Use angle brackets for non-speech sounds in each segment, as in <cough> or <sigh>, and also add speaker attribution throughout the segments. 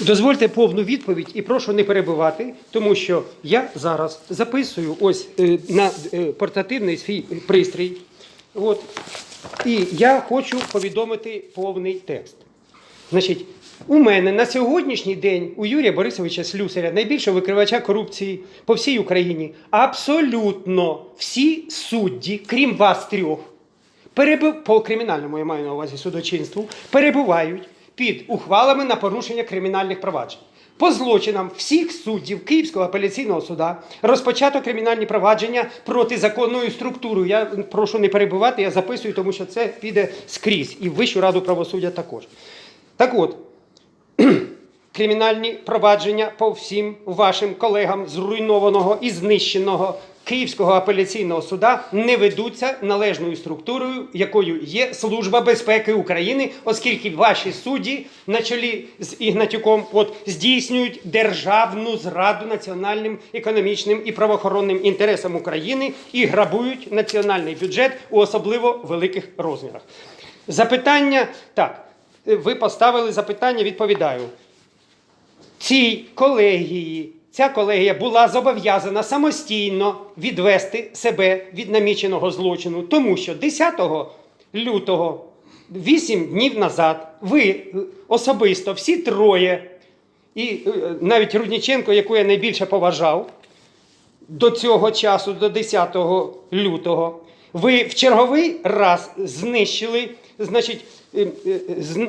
Speaker 1: Дозвольте повну відповідь і прошу не перебивати, тому що я зараз записую ось е, на е, портативний свій пристрій. От, і я хочу повідомити повний текст. Значить, у мене на сьогоднішній день у Юрія Борисовича Слюсаря, найбільшого викривача корупції по всій Україні, абсолютно всі судді, крім вас трьох, перебив... по кримінальному я маю на увазі судочинству, перебувають під ухвалами на порушення кримінальних проваджень. По злочинам всіх суддів Київського апеляційного суда розпочато кримінальні провадження проти законною структурою. Я прошу не перебувати, я записую, тому що це піде скрізь і Вищу раду правосуддя також. Так от, <clears throat> кримінальні провадження по всім вашим колегам зруйнованого і знищеного Київського апеляційного суда не ведуться належною структурою, якою є Служба безпеки України, оскільки ваші судді на чолі з Ігнатюком от, здійснюють державну зраду національним економічним і правоохоронним інтересам України і грабують національний бюджет у особливо великих розмірах. Запитання так. Ви поставили запитання, відповідаю цій колегії. Ця колегія була зобов'язана самостійно відвести себе від наміченого злочину, тому що 10 лютого, 8 днів назад, ви е, особисто всі троє, і е, навіть Рудніченко, яку я найбільше поважав, до цього часу, до 10 лютого, ви в черговий раз знищили, значить,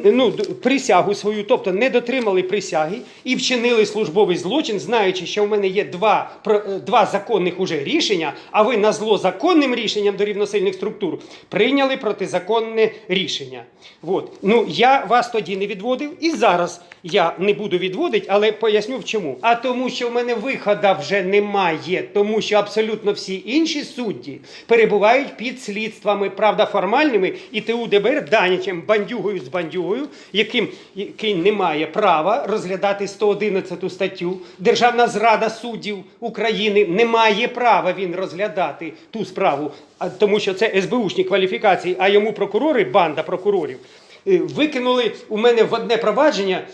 Speaker 1: ну, присягу свою, тобто не дотримали присяги і вчинили службовий злочин, знаючи, що в мене є два, е, два законних уже рішення, а ви на зло законним рішенням до рівносильних структур прийняли протизаконне рішення. От. Ну, я вас тоді не відводив і зараз я не буду відводити, але поясню в чому. А тому, що в мене виходу вже немає, тому що абсолютно всі інші судді перебувають під слідствами, правда, формальними, і ТУ ДБР Данічем, бандюгою з бандюгою, яким, який не має права розглядати 111 статтю. Державна зрада суддів України не має права він розглядати ту справу, тому що це СБУшні кваліфікації, а йому прокурори, банда прокурорів. Е, Викинули у мене в одне провадження,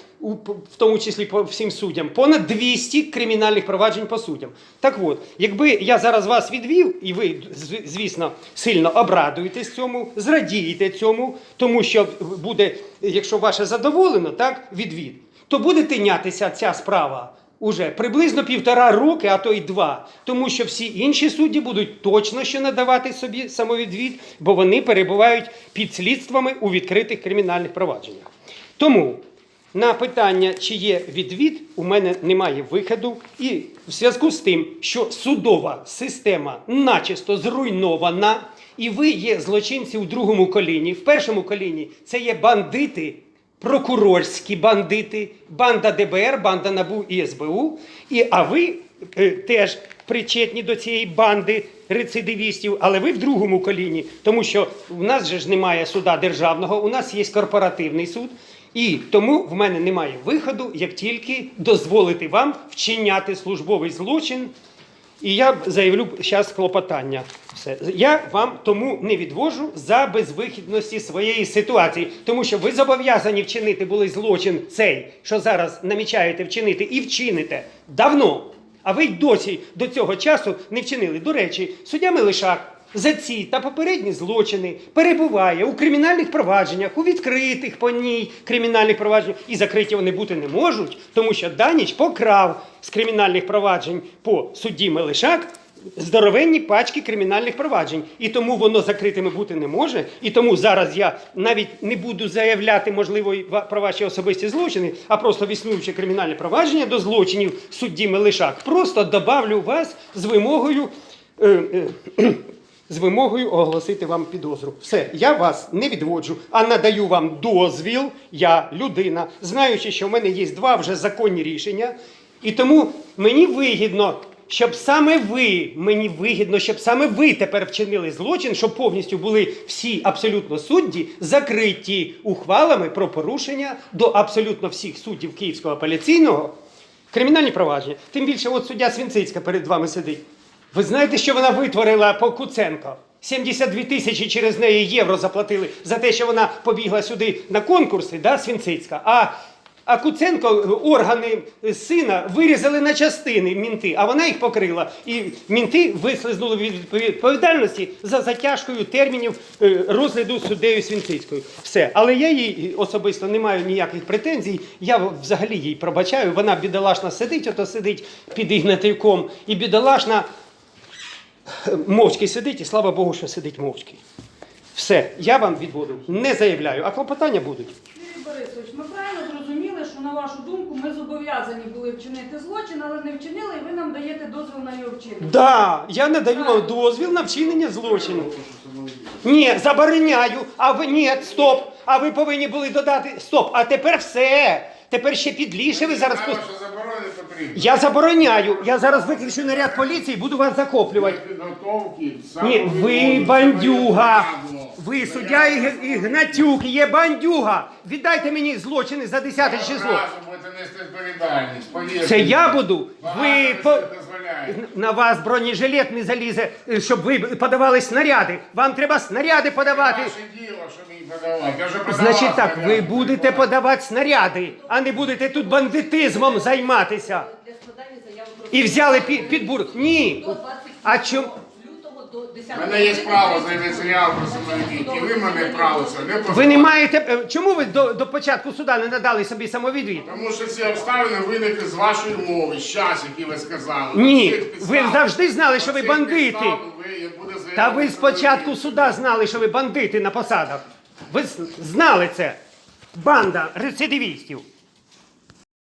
Speaker 1: в тому числі по всім суддям, понад 200 кримінальних проваджень по суддям. Так от, якби я зараз вас відвів, і ви, звісно, сильно обрадуєтесь цьому, зрадієте цьому, тому що буде, якщо ваше задоволено, так, відвід, то буде тинятися ця справа. Уже приблизно півтора роки, а то й два, тому що всі інші судді будуть точно що надавати собі самовідвід, бо вони перебувають під слідствами у відкритих кримінальних провадженнях. Тому на питання, чи є відвід, у мене немає виходу. І в зв'язку з тим, що судова система начисто зруйнована, і ви є злочинці у другому коліні. В першому коліні це є бандити, прокурорські бандити, банда ДБР, банда НАБУ і СБУ. І, а ви е, теж причетні до цієї банди рецидивістів, але ви в другому коліні, тому що в нас же ж немає суда державного, у нас є корпоративний суд. І тому в мене немає виходу, як тільки дозволити вам вчиняти службовий злочин. І я заявлю зараз клопотання. Все. Я вам тому не відвожу за безвихідності своєї ситуації, тому що ви зобов'язані вчинити були злочин цей, що зараз намічаєте вчинити, і вчините давно. А ви й досі до цього часу не вчинили. До речі, суддя Милишак за ці та попередні злочини перебуває у кримінальних провадженнях, у відкритих по ній кримінальних провадженнях, і закриті вони бути не можуть, тому що Даніч покрав з кримінальних проваджень по судді Мелишак здоровенні пачки кримінальних проваджень. І тому воно закритими бути не може. І тому зараз я навіть не буду заявляти, можливо, про ваші особисті злочини, а просто в існуюче кримінальне провадження до злочинів судді Мелишак. Просто добавлю вас з вимогою. Е, е, <clears throat> з вимогою оголосити вам підозру. Все, я вас не відводжу, а надаю вам дозвіл, я людина, знаючи, що в мене є два вже законні рішення, і тому мені вигідно, щоб саме ви, мені вигідно, щоб саме ви тепер вчинили злочин, щоб повністю були всі абсолютно судді закриті ухвалами про порушення до абсолютно всіх суддів Київського апеляційного кримінальні провадження. Тим більше, от суддя Свінцицька перед вами сидить. Ви знаєте, що вона витворила по Куценко? 72 тисячі через неї євро заплатили за те, що вона побігла сюди на конкурси, да, Свінцицька. А А Куценко е, органи сина вирізали на частини мінти, а вона їх покрила. І мінти вислизнули від відповідальності за затяжкою термінів е, розгляду суддею Свінцицькою. Все. Але я їй особисто не маю ніяких претензій. Я взагалі їй пробачаю. Вона бідолашна сидить, ото сидить під ігнативком, і бідолашна е, мовчки сидить, і слава Богу, що сидить мовчки. Все, я вам відводу не заявляю, а клопотання будуть.
Speaker 2: Борисович, ми правильно на вашу думку ми зобов'язані були вчинити злочин, але не вчинили, і ви нам даєте дозвіл на його вчинення.
Speaker 1: Да, я надаю вам дозвіл на вчинення злочину. Ні, забороняю. А ви ні, стоп. А ви повинні були додати. Стоп, а тепер все. Тепер ще підліше ви зараз. Пос-
Speaker 3: заборони потрібно.
Speaker 1: Я забороняю. Я зараз виключу наряд поліції і буду вас захоплювати.
Speaker 3: Підготовки,
Speaker 1: Ні, ви бандюга. Ви суддя Іг- Ігнатюк, є бандюга. Віддайте мені злочини за 10 число.
Speaker 3: Разом будете нести відповідальність. повірте.
Speaker 1: Це я буду. Ви
Speaker 3: ви
Speaker 1: по... на вас бронежилет не залізе, е, щоб ви подавали снаряди. Вам треба снаряди подавати.
Speaker 3: Ваше діло, що мені подавати. Я вже подавав
Speaker 1: Значить так, ви будете подавати снаряди, а не будете тут бандитизмом займатися.
Speaker 4: для складання заяви про
Speaker 1: І взяли під, під бур. Ні. А чому?
Speaker 4: Лютого до 10
Speaker 3: У мене є право заявити заяву про самовідвід. І ви мене право це не
Speaker 1: Ви не маєте. е, Чому ви до, до початку суда не надали собі самовідвід?
Speaker 3: Тому що ці обставини виникли з вашої мови, з часу, який ви сказали.
Speaker 1: Ні,
Speaker 3: підстав-
Speaker 1: ви завжди знали, що ви бандити.
Speaker 3: підстав ви буде заявити
Speaker 1: Та ви з початку
Speaker 3: самовідвід.
Speaker 1: суда знали, що ви бандити на посадах. Ви з- знали це. Банда рецидивістів.